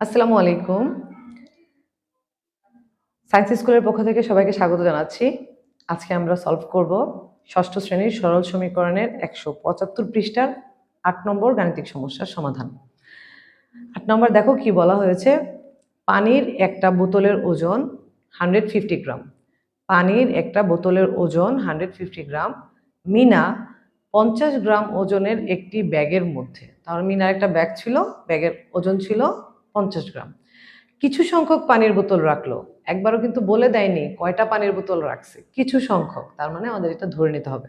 আসসালামু আলাইকুম। সায়েন্স স্কুলের পক্ষ থেকে সবাইকে স্বাগত জানাচ্ছি। আজকে আমরা সলভ করব ষষ্ঠ শ্রেণির সরল সমীকরণের একশো পঁচাত্তর পৃষ্ঠার আট নম্বর গাণিতিক সমস্যার সমাধান। আট নম্বর দেখো কি বলা হয়েছে? পানির একটা বোতলের ওজন হান্ড্রেড ফিফটি গ্রাম। পানির একটা বোতলের ওজন হান্ড্রেড ফিফটি গ্রাম। মিনা পঞ্চাশ গ্রাম ওজনের একটি ব্যাগের মধ্যে। তার মিনার একটা ব্যাগ ছিল, ব্যাগের ওজন ছিল পঞ্চাশ গ্রাম। কিছু সংখ্যক পানির বোতল রাখল। একবারও কিন্তু বলে দেয়নি কয়টা পানির বোতল রাখছে। কিছু সংখ্যক, তার মানে আমাদের এটা ধরে নিতে হবে।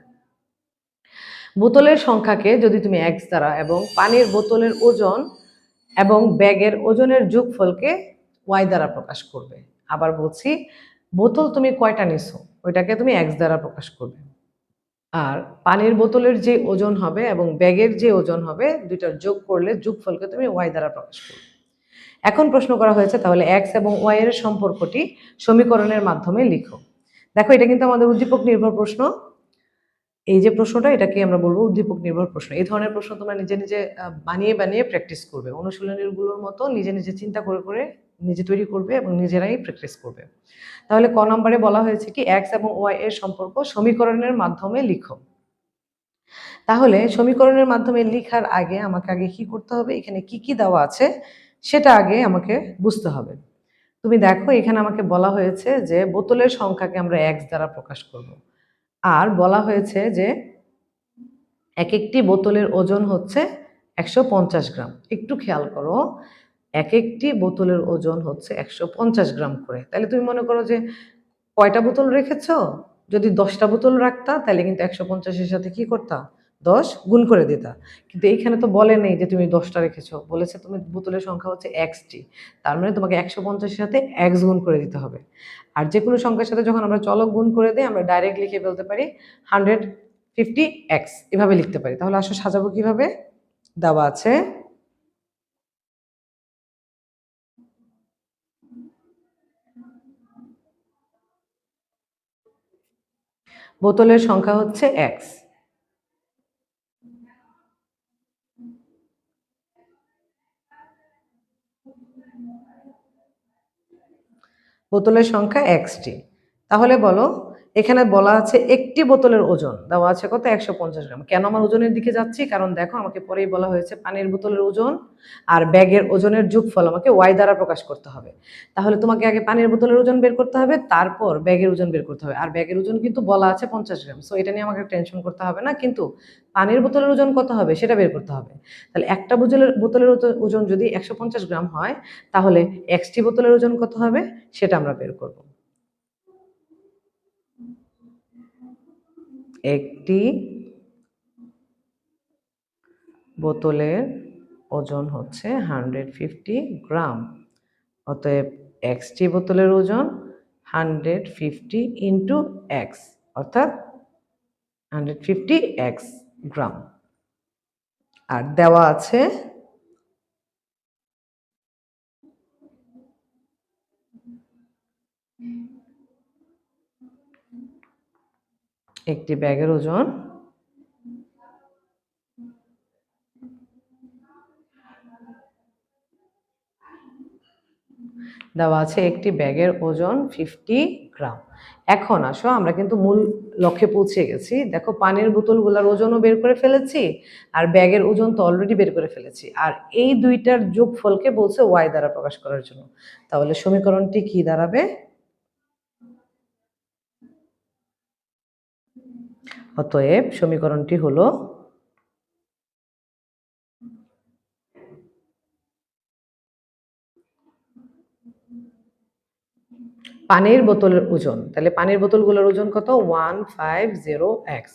বোতলের সংখ্যাকে যদি তুমি এক্স দ্বারা এবং পানির বোতলের ওজন এবং ব্যাগের ওজনের যোগফলকে ওয়াই দ্বারা প্রকাশ করবে। আবার বলছি, বোতল তুমি কয়টা নিছো? ওইটাকে তুমি এক্স দ্বারা প্রকাশ করবে। আর পানির বোতলের যে ওজন হবে এবং ব্যাগের যে ওজন হবে, দুইটার যোগ করলে যোগফলকে তুমি ওয়াই দ্বারা প্রকাশ করবে। এখন প্রশ্ন করা হয়েছে, তাহলে এক্স এবং ওয়াই এর সম্পর্কটি সমীকরণের মাধ্যমে লিখো। দেখো, এটা কিন্তু আমাদের উদ্দীপক নির্ভর প্রশ্ন। এই যে প্রশ্নটা, এটাকে আমরা বলব উদ্দীপক নির্ভর প্রশ্ন। এই ধরনের প্রশ্ন তোমরা নিজে নিজে বানিয়ে বানিয়ে প্র্যাকটিস করবে। অনুশীলনীগুলোর মতো নিজে নিজে চিন্তা করে করে নিজে তৈরি করবে এবং নিজেরাই প্র্যাকটিস করবে। তাহলে ক নম্বরে বলা হয়েছে কি এক্স এবং ওয়াই এর সম্পর্ক সমীকরণের মাধ্যমে লিখো। তাহলে সমীকরণের মাধ্যমে লিখার আগে আমাকে আগে কি করতে হবে? এখানে কি কি দেওয়া আছে? সেটা আগে আমাকে বুঝতে হবে। তুমি দেখো, এখানে আমাকে বলা হয়েছে যে বোতলের সংখ্যাকে আমরা এক্স দ্বারা প্রকাশ করব। আর বলা হয়েছে যে এক একটি বোতলের ওজন হচ্ছে একশো পঞ্চাশ গ্রাম। একটু খেয়াল করো এক একটি বোতলের ওজন হচ্ছে একশো পঞ্চাশ গ্রাম করে। তাহলে তুমি মনে করো যে কয়টা বোতল রেখেছ? যদি দশটা বোতল রাখতা, তাহলে কিন্তু একশো পঞ্চাশের সাথে কি করতা? দশ গুণ করে দিতা কিন্তু এইখানে তো বলে নেই যে তুমি দশটা রেখেছো। বলেছে তুমি বোতলের সংখ্যা হচ্ছে এক্সটি। তার মানে তোমাকে একশো পঞ্চাশের সাথে এক্স গুণ করে দিতে হবে। আর যে কোনো সংখ্যার সাথে যখন আমরা চলক গুণ করে দিই, আমরা ডাইরেক্ট লিখে ফেলতে পারি হান্ড্রেড ফিফটি এক্স। এভাবে লিখতে পারি। তাহলে আসলে সাজাবো কীভাবে? দেওয়া আছে। বোতলের সংখ্যা হচ্ছে এক্স। বোতলের সংখ্যা এক্সটি তাহলে বলো এখানে বলা আছে একটি বোতলের ওজন। দেওয়া আছে কত? একশো পঞ্চাশ গ্রাম। কেন আমার ওজনের দিকে যাচ্ছি? কারণ দেখো, আমাকে পরেই বলা হয়েছে পানির বোতলের ওজন আর ব্যাগের ওজনের যোগফল। আমাকে ওয়াই দ্বারা প্রকাশ করতে হবে। তাহলে তোমাকে আগে পানির বোতলের ওজন বের করতে হবে, তারপর ব্যাগের ওজন বের করতে হবে। আর ব্যাগের ওজন কিন্তু বলা আছে পঞ্চাশ গ্রাম। সো এটা নিয়ে আমাকে টেনশন করতে হবে না। কিন্তু পানির বোতলের ওজন কত হবে সেটা বের করতে হবে। তাহলে একটা বোতলের বোতলের ওজন যদি একশো পঞ্চাশ গ্রাম হয়, তাহলে এক্সটি বোতলের ওজন কত হবে? সেটা আমরা বের করব। একটি বোতলের ওজন হচ্ছে হান্ড্রেড ফিফটি গ্রাম। অতএব এক্সটি বোতলের ওজন হান্ড্রেড ফিফটি ইন্টু এক্স, অর্থাৎ হান্ড্রেড ফিফটি এক্স গ্রাম। আর দেওয়া আছে একটি ব্যাগের ওজন। দেওয়া আছে একটি ব্যাগের ওজন ফিফটি গ্রাম। এখন আসো, আমরা কিন্তু মূল লক্ষ্যে পৌঁছে গেছি। দেখো, পানির বোতলগুলোর ওজনও বের করে ফেলেছি, আর ব্যাগের ওজন তো অলরেডি বের করে ফেলেছি। আর এই দুইটার যোগফলকে বলছে ওয়াই দ্বারা প্রকাশ করার জন্য। তাহলে সমীকরণটি কি দাঁড়াবে? অতএব সমীকরণটি হলো পানির বোতলের ওজন। তাহলে পানির বোতলগুলোর ওজন কত? One, five, zero, x.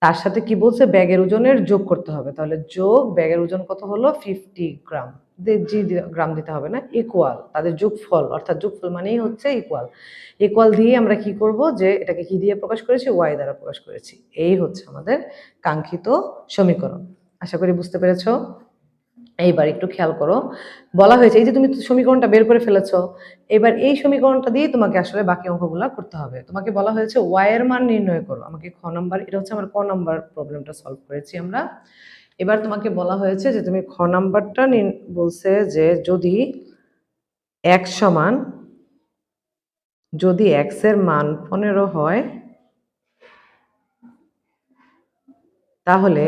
তার সাথে কি বলছে? ব্যাগের ওজনের যোগ করতে হবে। তাহলে যোগ ব্যাগের ওজন কত হলো? ফিফটি গ্রাম। জি গ্রাম দিতে হবে না ইকুয়াল তাদের যোগফল, অর্থাৎ যোগফল মানেই হচ্ছে ইকুয়াল ইকুয়াল দিয়ে আমরা কি করব? যে এটাকে কি দিয়ে প্রকাশ করেছি? ওয়াই দ্বারা প্রকাশ করেছি। এই হচ্ছে আমাদের কাঙ্ক্ষিত সমীকরণ। আশা করি বুঝতে পেরেছ? এইবার একটু খেয়াল করো। বলা হয়েছে, এই যে তুমি সমীকরণটা বের করে ফেলেছ, এবার এই সমীকরণটা দিয়ে তোমাকে আসলে বাকি অঙ্কগুলো করতে হবে। তোমাকে বলা হয়েছে ওয়াই এর মান নির্ণয় করো। আমাকে খ নম্বর, এটা হচ্ছে আমার ক নাম্বার প্রবলেমটা সলভ করেছি আমরা। এবার তোমাকে বলা হয়েছে যে তুমি খ নাম্বারটা বলছে যে যদি এক সমান, যদি এক্সের মান পনেরো হয়, তাহলে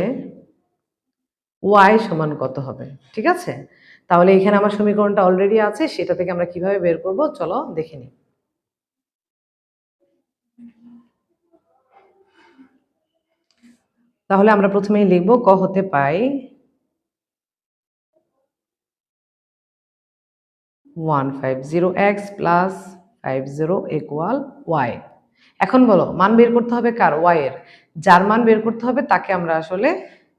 ওয়াই সমান কত হবে? ঠিক আছে? তাহলে এখানে আমার সমীকরণটা অলরেডি আছে, সেটা থেকে আমরা কীভাবে বের করব? চলো দেখে নিই। তাহলে আমরা প্রথমেই লিখব ক হতে পাই one five zero x plus five zero y. এখন বলো, মান বের করতে হবে কার? ওয়াই এর। যার মান বের করতে হবে তাকে আমরা আসলে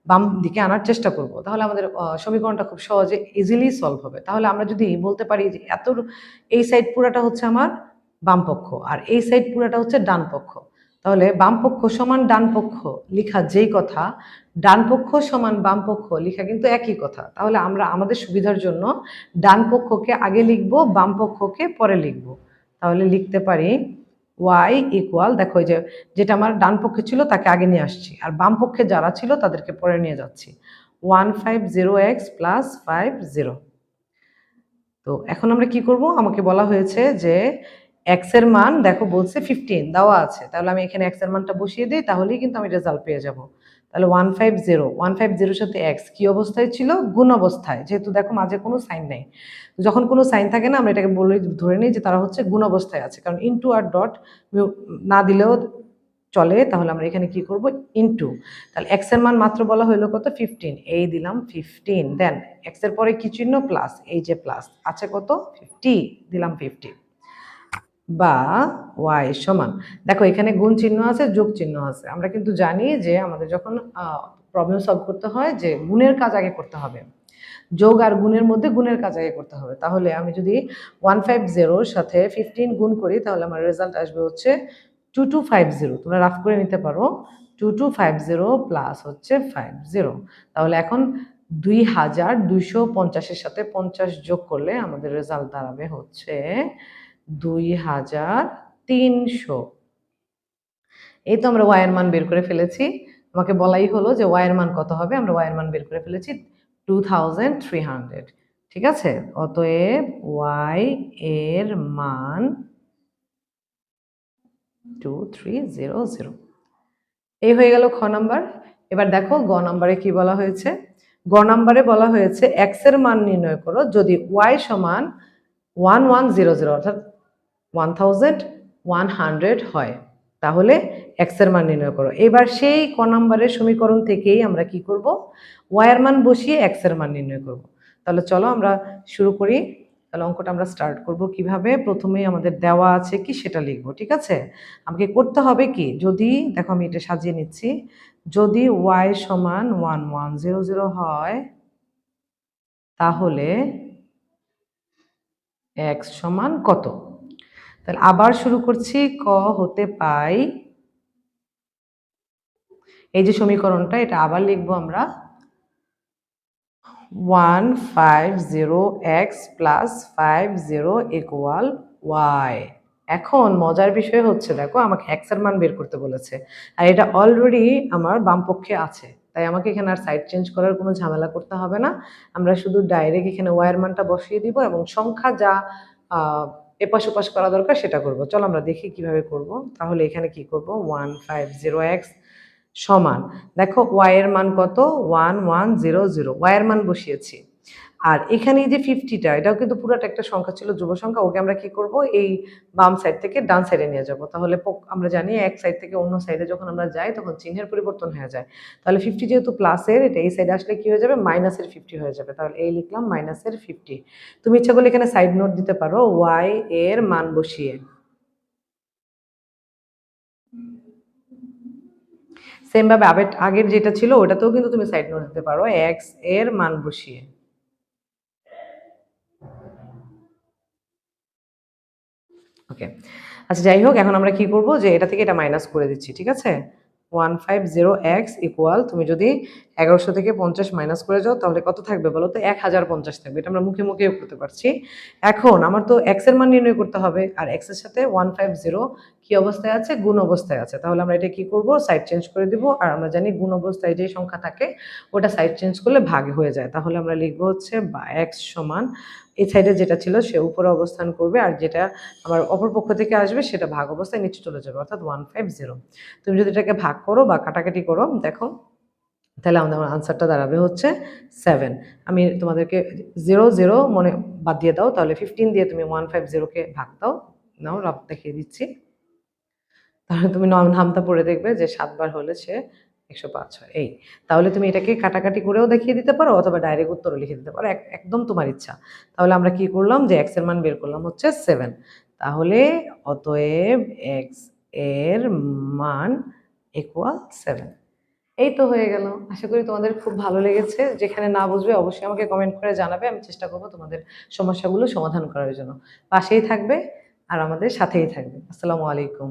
বাম দিকে আনার চেষ্টা করব। তাহলে আমাদের সমীকরণটা খুব সহজে ইজিলি সলভ হবে। তাহলে আমরা যদি বলতে পারি যে এত, এই সাইড পুরাটা হচ্ছে আমার বাম পক্ষ, আর এই সাইড পুরাটা হচ্ছে ডান পক্ষ। তাহলে বাম পক্ষ সমান ডান পক্ষ লেখা যেই কথা, ডান পক্ষ সমান বাম পক্ষ লেখা কিন্তু একই কথা। তাহলে আমরা আমাদের সুবিধার জন্য ডান পক্ষকে আগে লিখব, বাম পক্ষকে পরে লিখব। তাহলে লিখতে পারি ওয়াই ইকুয়াল দেখো যে যেটা আমার ডান পক্ষে ছিল তাকে আগে নিয়ে আসছি, আর বাম পক্ষে যারা ছিল তাদেরকে পরে নিয়ে যাচ্ছি। One five zero x plus five zero তো এখন আমরা কি করব? আমাকে বলা হয়েছে যে এক্সের মান দেখো বলছে ফিফটিন দেওয়া আছে। তাহলে আমি এখানে এক্সের মানটা বসিয়ে দিই, তাহলেই কিন্তু আমি রেজাল্ট পেয়ে যাব। তাহলে one five zero one five জিরোর সাথে এক্স কী অবস্থায় ছিল? গুণ অবস্থায়, যেহেতু দেখো মাঝে কোনো সাইন নেই। যখন কোনো সাইন থাকে না, আমরা এটাকে বলে, ধরে নিই যে তারা হচ্ছে গুণ অবস্থায় আছে। কারণ ইনটু আর ডট না দিলেও চলে, তাহলে আমরা এখানে কি করব? ইনটু তাহলে এক্সের মান মাত্র বলা হলো কত? ফিফটিন এই দিলাম ফিফটিন দেন এক্সের পরে কি চিহ্ন? প্লাস এই যে প্লাস আছে কত? ফিফটি দিলাম ফিফটি বা ওয়াই সমান। দেখো, এখানে গুণ চিহ্ন আছে, যোগ চিহ্ন আছে। আমরা কিন্তু জানি যে আমাদের যখন প্রবলেম সলভ করতে হয় যে গুণের কাজ আগে করতে হবে। যোগ আর গুণের মধ্যে গুণের কাজ আগে করতে হবে। তাহলে আমি যদি ওয়ান ফাইভ জিরোর সাথে ফিফটিন গুণ করি, তাহলে আমার রেজাল্ট আসবে হচ্ছে টু টু ফাইভ জিরো তোমরা রাফ করে নিতে পারো। Two two five zero plus হচ্ছে ফাইভ জিরো তাহলে এখন দুই হাজার দুইশো পঞ্চাশের সাথে পঞ্চাশ যোগ করলে আমাদের রেজাল্ট দাঁড়াবে হচ্ছে দুই হাজার তিনশো। এই তো আমরা ওয়াইয়ের মান বের করে ফেলেছি। আমাকে বলাই হলো যে ওয়াইয়ের মান কত হবে? আমরা ওয়াইয়ের মান বের করে ফেলেছি টু থাউজেন্ড থ্রি হান্ড্রেড ঠিক আছে? অতএব ওয়াই এর মান টু থ্রি জিরো জিরো এই হয়ে গেল খ নাম্বার। এবার দেখো গ নাম্বারে কি বলা হয়েছে? গ নাম্বারে বলা হয়েছে এক্সের মান নির্ণয় করো যদি ওয়াই সমান ওয়ান ওয়ান জিরো জিরো অর্থাৎ ওয়ান থাউজেন্ড ওয়ান হান্ড্রেড হয়। তাহলে এক্সের মান নির্ণয় করো। এবার সেই ক নাম্বারের সমীকরণ থেকেই আমরা কি করব? ওয়াই এর মান বসিয়ে এক্সের মান নির্ণয় করব। তাহলে চলো আমরা শুরু করি। তাহলে অঙ্কটা আমরা স্টার্ট করব কীভাবে? প্রথমেই আমাদের দেওয়া আছে কি সেটা লিখব, ঠিক আছে? আমাকে করতে হবে কি? যদি, দেখো আমি এটা সাজিয়ে নিচ্ছি। যদি ওয়াই সমান ওয়ান ওয়ান জিরো জিরো হয়, তাহলে এক্স সমান কত? তাহলে আবার শুরু করছি, ক হতে পাই। এই যে সমীকরণটা, এটা আবার লিখব আমরা। One five zero x plus five zero equal y. এখন মজার বিষয় হচ্ছে, দেখো আমাকে এক্সের মান বের করতে বলেছে। আর এটা অলরেডি আমার বাম পক্ষে আছে। তাই আমাকে এখানে আর সাইড চেঞ্জ করার কোনো ঝামেলা করতে হবে না। আমরা শুধু ডাইরেক্ট এখানে ওয়ার মানটা বসিয়ে দিব এবং সংখ্যা যা এপাশ ওপাশ করা দরকার, সেটা করব। চলো আমরা দেখি কীভাবে করব। তাহলে এখানে কি করব? ওয়ান ফাইভ জিরো এক্স সমান। দেখো, ওয়াই এর মান কত? One one zero zero. Y এর মান বসিয়েছি। আর এখানে যে ফিফটিটা এটাও কিন্তু পুরোটা একটা সংখ্যা ছিল, যুব সংখ্যা, ওকে আমরা কি করব? এই বাম সাইড থেকে ডান সাইডে নিয়ে যাব। তাহলে আমরা জানি এক সাইড থেকে অন্য সাইডে যখন আমরা যাই, তখন চিহ্নের পরিবর্তন হয়ে যায়। তাহলে ফিফটি যেহেতু প্লাসের এটা এই সাইডে আসলে কি হয়ে যাবে? মাইনাসের ফিফটি হয়ে যাবে। তাহলে এই লিখলাম মাইনাসের ফিফটি তুমি ইচ্ছা করলে এখানে সাইড নোট দিতে পারো ওয়াই এর মান বসিয়ে। সেম ভাবে আগের যেটা ছিল, ওটাতেও কিন্তু তুমি সাইড নোট দিতে পারো এক্সের মান বসিয়ে। ওকে। আচ্ছা যাই হোক, এখন আমরা কি করব? যে এটা থেকে এটা মাইনাস করে দিচ্ছি, ঠিক আছে? One five zero x equal তুমি যদি এগারোশো থেকে পঞ্চাশ মাইনাস করে যাও, তাহলে কত থাকবে বলো তো? এক হাজার পঞ্চাশ থাকবে। এটা আমরা মুখে মুখেও করতে পারছি। এখন আমার তো এক্সের মান নির্ণয় করতে হবে, আর এক্সের সাথে ওয়ান ফাইভ জিরো কি অবস্থায় আছে? গুণ অবস্থায় আছে। তাহলে আমরা এটা কি করব? সাইড চেঞ্জ করে দিব। আর আমরা জানি গুণ অবস্থায় যে সংখ্যা থাকে, ওটা সাইড চেঞ্জ করলে ভাগ হয়ে যায়। তাহলে আমরা লিখব হচ্ছে বা এক্স সমান, এই সাইডে যেটা ছিল সে উপরে অবস্থান করবে, আর যেটা আমার অপর পক্ষ থেকে আসবে, সেটা ভাগ অবস্থায় নিচে চলে যাবে, অর্থাৎ ওয়ান ফাইভ জিরো তুমি যদি এটাকে ভাগ করো বা কাটাকাটি করো, দেখো তাহলে আমাদের আমার আনসারটা দাঁড়াবে হচ্ছে সেভেন আমি তোমাদেরকে জিরো জিরো মনে বাদ দিয়ে দাও, তাহলে ফিফটিন দিয়ে তুমি ওয়ান ফাইভ জিরোকে ভাগ দাও। নাও রাব দেখিয়ে দিচ্ছি। তাহলে তুমি ন- নামটা পড়ে দেখবে যে সাতবার হলে সে একশো পাঁচ হয়। এই, তাহলে তুমি এটাকে কাটাকাটি করেও দেখিয়ে দিতে পারো অথবা ডাইরেক্ট উত্তরও লিখে দিতে পারো। এক- একদম তোমার ইচ্ছা। তাহলে আমরা কি করলাম যে এক্সের মান বের করলাম হচ্ছে সেভেন তাহলে অতএব এক্সের মান ইকুয়াল সেভেন এই তো হয়ে গেল। আশা করি তোমাদের খুব ভালো লেগেছে। যেখানে না বুঝবে অবশ্যই আমাকে কমেন্ট করে জানাবে। আমি চেষ্টা করব তোমাদের সমস্যাগুলো সমাধান করার জন্য। পাশেই থাকবে আর আমাদের সাথেই থাকবে। আসসালামু আলাইকুম।